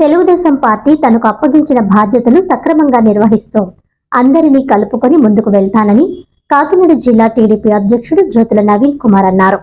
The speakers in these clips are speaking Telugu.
తెలుగుదేశం పార్టీ తనకు అప్పగించిన బాధ్యతలు సక్రమంగా నిర్వహిస్తూ అందరినీ కలుపుకొని ముందుకు వెళ్తానని కాకినాడ జిల్లా టీడీపీ అధ్యక్షుడు జ్యోతుల నవీన్ కుమార్ అన్నారు.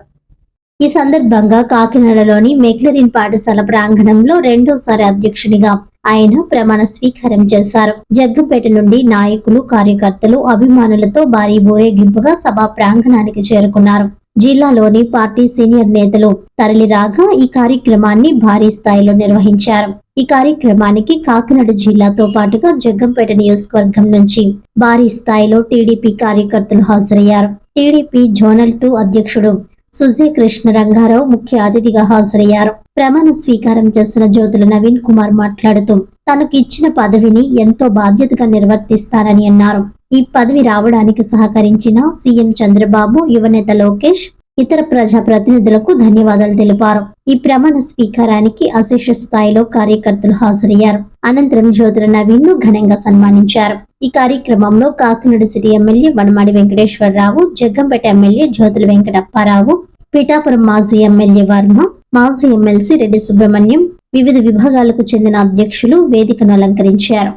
ఈ సందర్భంగా కాకినాడలోని మెక్లరిన్ పాఠశాల ప్రాంగణంలో రెండోసారి అధ్యక్షునిగా ఆయన ప్రమాణ స్వీకారం చేశారు. జగ్గంపేట నుండి నాయకులు కార్యకర్తలు అభిమానులతో భారీ ఊరేగింపుగా సభా ప్రాంగణానికి చేరుకున్నారు. జిల్లాలోని పార్టీ సీనియర్ నేతలు తరలిరాగా ఈ కార్యక్రమాన్ని భారీ స్థాయిలో నిర్వహించారు. ఈ కార్యక్రమానికి కాకినాడ జిల్లాతో పాటుగా జగ్గంపేట నియోజకవర్గం నుంచి భారీ స్థాయిలో టీడీపీ కార్యకర్తలు హాజరయ్యారు. టీడీపీ జోనల్ టూ అధ్యక్షుడు సుజయ్ కృష్ణ రంగారావు ముఖ్య అతిథిగా హాజరయ్యారు. ప్రమాణ స్వీకారం చేసిన జ్యోతుల నవీన్ కుమార్ మాట్లాడుతూ తనకు ఇచ్చిన పదవిని ఎంతో బాధ్యతగా నిర్వర్తిస్తారని అన్నారు. ఈ పదవి రావడానికి సహకరించిన సీఎం చంద్రబాబు యువనేత లోకేష్ ఇతర ప్రజా ప్రతినిధులకు ధన్యవాదాలు తెలిపారు. ఈ ప్రమాణ స్వీకారానికి అశేష స్థాయిలో కార్యకర్తలు హాజరయ్యారు. అనంతరం జ్యోతుల నవీన్ను ఘనంగా సన్మానించారు. ఈ కార్యక్రమంలో Kakinada city MLA Vanamadi Venkateswararao Jaggampeta MLA Jyothula Venkatapparao Pithapuram మాజీ ఎమ్మెల్యే వర్మ మాజీ ఎమ్మెల్సీ రెడ్డి సుబ్రహ్మణ్యం వివిధ విభాగాలకు చెందిన అధ్యక్షులు వేదికను అలంకరించారు.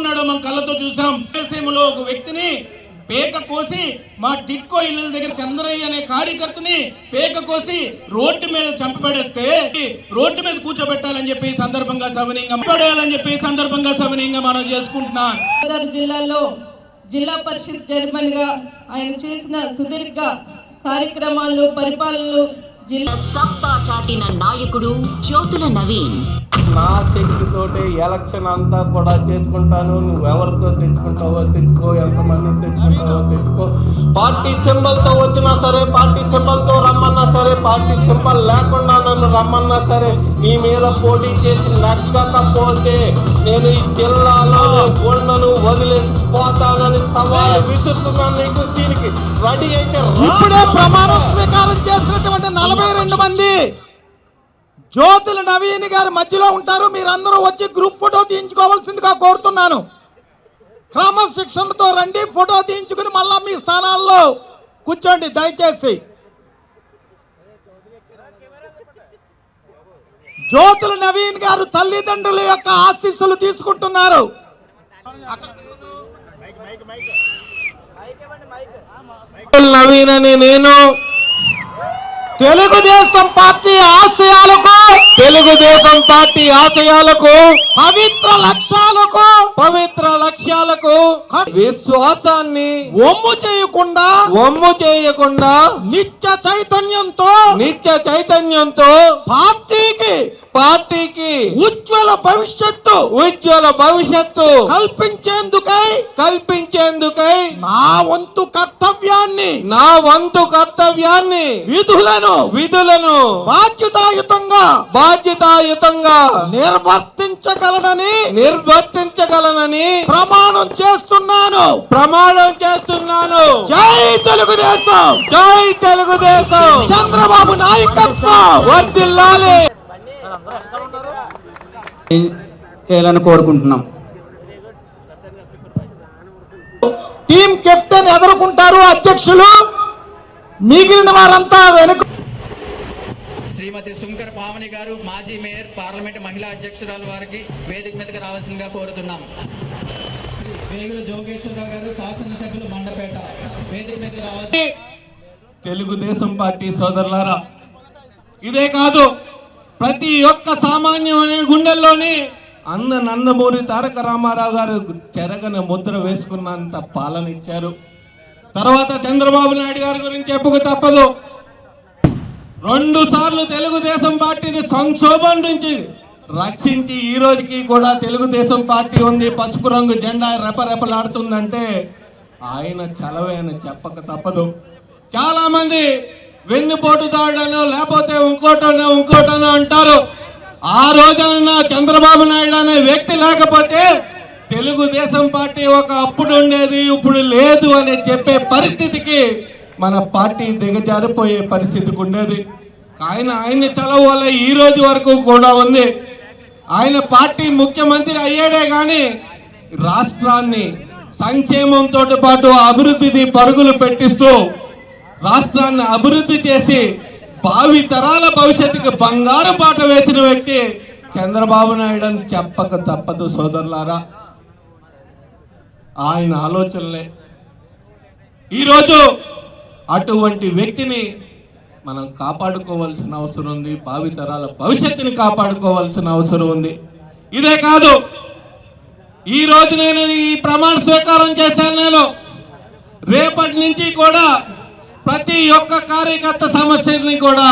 ఎదుర్కొన్నాడో మనం కళ్ళతో చూసాం. రాయలసీమలో ఒక వ్యక్తిని పేక కోసి మా టిట్కో ఇళ్ళ దగ్గర చంద్రయ్య అనే కార్యకర్తని పేక కోసి రోడ్డు మీద చంపబడేస్తే రోడ్డు మీద కూర్చోబెట్టాలని చెప్పి సందర్భంగా సవనీయంగా పడేయాలని చెప్పి సందర్భంగా సవనీయంగా మనం చేసుకుంటున్నాం గోదావరి జిల్లాలో జిల్లా పరిషత్ చైర్మన్గా ఆయన చేసిన సుదీర్ఘ కార్యక్రమాలు పరిపాలనలు జిల్లా సత్తా చాటిన నాయకుడు జ్యోతుల నవీన్. నా శక్తితోటి ఎలక్షన్ అంతా కూడా చేసుకుంటాను. నువ్వు ఎవరితో తెచ్చుకుంటావో తెచ్చుకో ఎంతమందిని తెచ్చుకుంటావో తెచ్చుకో. పార్టీ సింబల్తో వచ్చినా సరే పార్టీ సింబల్తో రమ్మన్నా సరే పార్టీ సింబల్ లేకుండా నన్ను రమ్మన్నా సరే నీ మీద పోటీ చేసి నెగ్గకపోతే నేను ఈ జిల్లాలో గుండను వదిలేసి పోతానని సవాల్ విసురుతున్నాను నీకు దీనికి రెడీ అయితే. ఇప్పుడే ప్రమాణ స్వీకారం చేసినటువంటి నలభై రెండు మంది జ్యోతుల నవీన్ గారు మధ్యలో ఉంటారు. మీరందరూ వచ్చి గ్రూప్ ఫోటో తీయించుకోవాల్సిందిగా కోరుతున్నాను. క్రమశిక్షణతో రండి ఫోటో తీయించుకుని మళ్ళా మీ స్థానాల్లో కూర్చోండి దయచేసి. జ్యోతుల నవీన్ గారు తల్లిదండ్రుల యొక్క ఆశీస్సులు తీసుకుంటున్నారు. నవీన్ అని నేను తెలుగుదేశం పార్టీ ఆశయాలకు తెలుగుదేశం పార్టీ ఆశయాలకు పవిత్ర లక్ష్యాలకు పవిత్ర లక్ష్యాలకు విశ్వాసాన్ని ఒమ్ము చేయకుండా వమ్ము చేయకుండా నిత్య చైతన్యంతో నిత్య చైతన్యంతో పార్టీకి పార్టీకి ఉజ్వల భవిష్యత్తు ఉజ్వల భవిష్యత్తు కల్పించేందుకై కల్పించేందుకై నా వంతు కర్తవ్యాన్ని నా వంతు కర్తవ్యాన్ని విధులను విధులను బాధ్యతాయుతంగా బాధ్యతాయుతంగా నిర్వర్తించగలనని నిర్వర్తించగలనని ప్రమాణం చేస్తున్నాను. ప్రమాణం చేస్తున్నాను. జై తెలుగుదేశం. జై తెలుగుదేశం. చంద్రబాబు నాయకత్వం. చేయాలని కోరుకుంటున్నాం? టీం కెప్టెన్ ఎదుర్కొంటారు అధ్యక్షులు. మిగిలిన వారంతా వెనుక శ్రీమతి శుంకర్ పావని గారు మాజీ మేయర్ పార్లమెంట్ మహిళా అధ్యక్షురాలు వారికి వేదిక మీదకి రావాల్సిందిగా కోరుతున్నాం. వేగుల జోగేశ్వరరావు గారు శాసనసభ్యులు మండపేట వేదిక మీదకి రావాల్సి తెలుగుదేశం పార్టీ సోదరులారా ఇదే కాదు ప్రతి ఒక్క సామాన్యమైన గుండెల్లోని అంద నందమూరి తారక రామారావు గారు చెరగని ముద్ర వేసుకున్నంత పాలన ఇచ్చారు తర్వాత చంద్రబాబు నాయుడు గారి గురించి చెప్పుకు తప్పదు. రెండు సార్లు తెలుగుదేశం పార్టీని సంక్షోభం నుంచి రక్షించి ఈ రోజుకి కూడా తెలుగుదేశం పార్టీ ఉంది. పసుపు రంగు జెండా రెపరెపలాడుతుందంటే ఆయన చలవే అని చెప్పక తప్పదు. చాలా మంది వెన్నుపోటు దాడనో లేకపోతే ఇంకోటనో ఇంకోటనో అంటారు. ఆ రోజున చంద్రబాబు నాయుడు అనే వ్యక్తి లేకపోతే తెలుగుదేశం పార్టీ ఒక అప్పుడు ఉండేది ఇప్పుడు లేదు అని చెప్పే పరిస్థితికి మన పార్టీ దిగజారిపోయే పరిస్థితికి ఉండేది. ఆయన ఆయన చలవ వల్ల ఈ రోజు వరకు కూడా ఉంది. ఆయన పార్టీ ముఖ్యమంత్రి అయ్యాడే కానీ రాష్ట్రాన్ని సంక్షేమంతో పాటు అభివృద్ధిని పరుగులు పెట్టిస్తూ రాష్ట్రాన్ని అభివృద్ధి చేసి భావి తరాల భవిష్యత్తుకి బంగారు పాట వేసిన వ్యక్తి చంద్రబాబు నాయుడు అని చెప్పక తప్పదు సోదరులారా. ఆయన ఆలోచనలే. ఈరోజు అటువంటి వ్యక్తిని మనం కాపాడుకోవాల్సిన అవసరం ఉంది. భావి తరాల భవిష్యత్తుని కాపాడుకోవాల్సిన అవసరం ఉంది. ఇదే కాదు ఈ రోజు నేను ఈ ప్రమాణ స్వీకారం చేశాను నేను. రేపటి నుంచి కూడా ప్రతి ఒక్క కార్యకర్త సమస్యని కూడా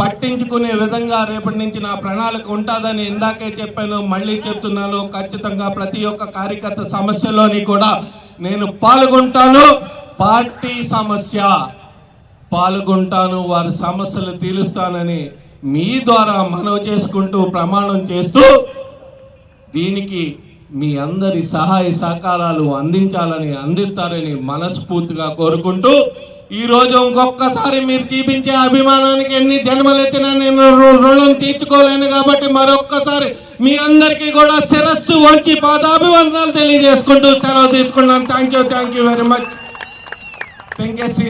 పట్టించుకునే విధంగా రేపటి నుంచి నా ప్రణాళిక ఉంటుందని ఇందాకే చెప్పాను మళ్ళీ చెప్తున్నాను. ఖచ్చితంగా ప్రతి ఒక్క కార్యకర్త సమస్యలోని కూడా నేను పాల్గొంటాను. పార్టీ సమస్య. పాల్గొంటాను వారి సమస్యలు తీరుస్తానని మీ ద్వారా మనవి చేసుకుంటూ ప్రమాణం చేస్తూ దీనికి మీ అందరి సహాయ సహకారాలు అందించాలని అందిస్తారని మనస్ఫూర్తిగా కోరుకుంటూ ఈరోజు ఇంకొకసారి మీరు చూపించే అభిమానానికి ఎన్ని జన్మలెత్తినా నేను రుణం తీర్చుకోలేను కాబట్టి మరొక్కసారి మీ అందరికీ కూడా శిరస్సు వంచి పాదాభివందనాలు తెలియజేసుకుంటూ సెలవు తీసుకున్నాను. Thank you thank you very much. tem que ser